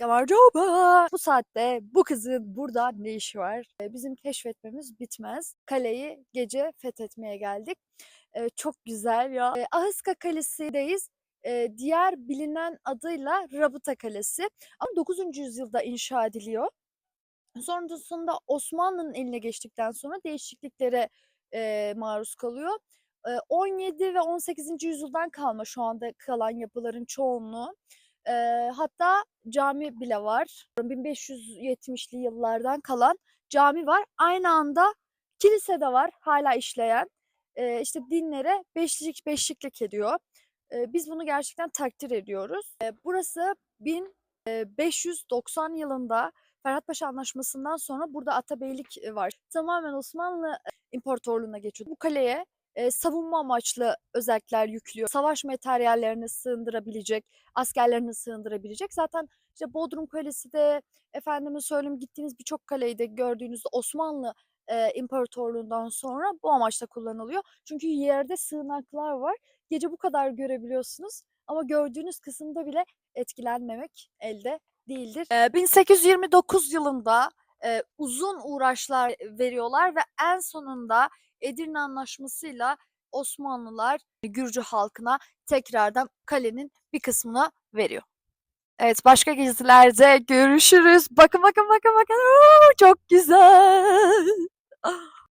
Gavarcoba! Bu saatte bu kızın burada ne işi var? Bizim keşfetmemiz bitmez. Kaleyi gece fethetmeye geldik. Eee, çok güzel ya. Eee, Ahıska Kalesi'deyiz. Eee, diğer bilinen adıyla Rabıta Kalesi. Ama 9. yüzyılda inşa ediliyor. Sonrasında Osmanlı'nın eline geçtikten sonra değişikliklere, eee, maruz kalıyor. Eee, 17 ve 18. yüzyıldan kalma şu anda kalan yapıların çoğunluğu. Eee, hatta cami bile var. 1570'li yıllardan kalan cami var. Aynı anda kilise de var hâlâ işleyen. Eee, işte dinlere beşlik beşliklik ediyor. Eee, biz bunu gerçekten takdir ediyoruz. Eee, burası bin eee, 590 yılında Ferhat Paşa Anlaşması'ndan sonra burada atabeylik, var. Tamamen Osmanlı, İmparatorluğu'na geçiyor. Bu kaleye, eee, savunma amaçlı özellikler yüklüyor. Savaş materyallerini sığındırabilecek, askerlerini sığındırabilecek. Zaten işte Bodrum Kalesi de efendime söyleyeyim gittiğiniz birçok kaleyi de gördüğünüzde Osmanlı, eee, İmparatorluğu'ndan sonra bu amaçla kullanılıyor. Çünkü yerde sığınaklar var. Gece bu kadar görebiliyorsunuz ama gördüğünüz kısımda bile etkilenmemek elde değildir. Eee, 1829 yılında, eee, uzun uğraşlar, veriyorlar ve en sonunda Edirne Anlaşması'yla Osmanlılar Gürcü halkına tekrardan kalenin bir kısmını veriyor. Evet, başka gezilerde görüşürüz. Bakın, bakın, bakın, bakın. O! Çok güzel.